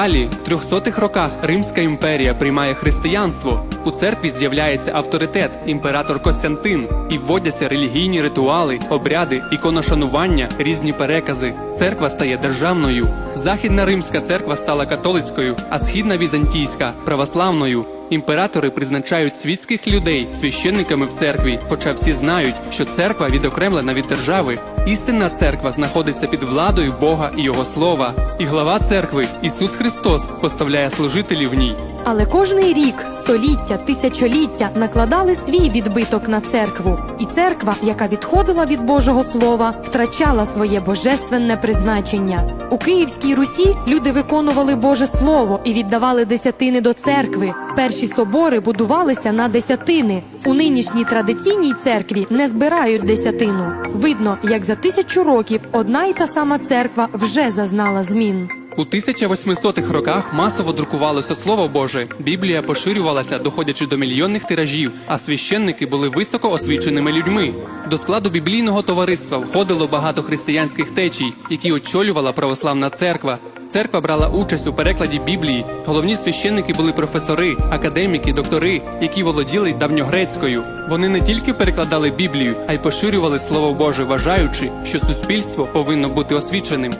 Далі, в 300-х роках Римська імперія приймає християнство. У церкві з'являється авторитет, імператор Костянтин, і вводяться релігійні ритуали, обряди, іконошанування, різні перекази. Церква стає державною. Західна римська церква стала католицькою, а східна візантійська православною. Імператори призначають світських людей священниками в церкві, хоча всі знають, що церква відокремлена від держави. Істинна церква знаходиться під владою Бога і Його слова. І глава церкви Ісус Христос поставляє служителів в ній. Але кожний рік, століття, тисячоліття накладали свій відбиток на церкву, і церква, яка відходила від Божого Слова, втрачала своє божественне призначення. У Київській Русі люди виконували Боже Слово і віддавали десятини до церкви. Перші собори будувалися на десятини. У нинішній традиційній церкві не збирають десятину. Видно, як за тисячу років одна й та сама церква вже зазнала змін. У 1800-х роках масово друкувалося Слово Боже, Біблія поширювалася, доходячи до мільйонних тиражів, а священники були високо освіченими людьми. До складу біблійного товариства входило багато християнських течій, які очолювала православна церква. Церква брала участь у перекладі Біблії. Головні священники були професори, академіки, доктори, які володіли давньогрецькою. Вони не тільки перекладали Біблію, а й поширювали Слово Боже, вважаючи, що суспільство повинно бути освіченим.